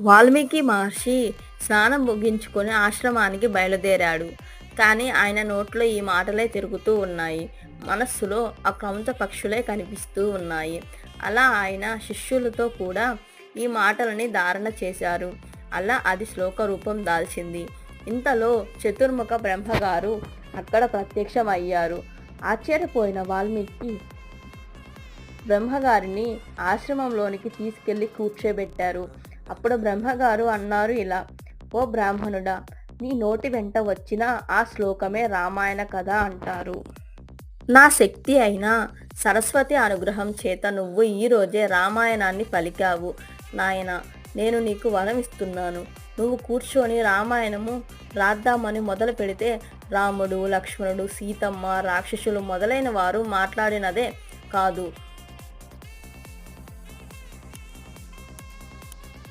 వాల్మీకి మహర్షి స్నానం ముగించుకొని ఆశ్రమానికి బయలుదేరాడు. కానీ ఆయన నోట్లో ఈ మాటలే తిరుగుతూ ఉన్నాయి. మనస్సులో అక్రమత పక్షులే కనిపిస్తూ ఉన్నాయి. అలా ఆయన శిష్యులతో కూడా ఈ మాటలని ధారణ చేశారు. అలా అది శ్లోక రూపం దాల్చింది. ఇంతలో చతుర్ముఖ బ్రహ్మగారు అక్కడ ప్రత్యక్షమయ్యారు. ఆశ్చర్యపోయిన వాల్మీకి బ్రహ్మగారిని ఆశ్రమంలోనికి తీసుకెళ్ళి కూర్చోబెట్టారు. అప్పుడు బ్రహ్మగారు అన్నారు ఇలా ఓ బ్రాహ్మణుడా నీ నోటి వెంట వచ్చిన ఆ శ్లోకమే రామాయణ కథ అంటారు. నా శక్తి అయిన సరస్వతి అనుగ్రహం చేత నువ్వు ఈ రోజే రామాయణాన్ని పలికావు. నాయన నేను నీకు వరం ఇస్తున్నాను. నువ్వు కూర్చొని రామాయణము రాద్దామని మొదలు పెడితే రాముడు లక్ష్మణుడు సీతమ్మ రాక్షసులు మొదలైన వారు మాట్లాడినదే కాదు.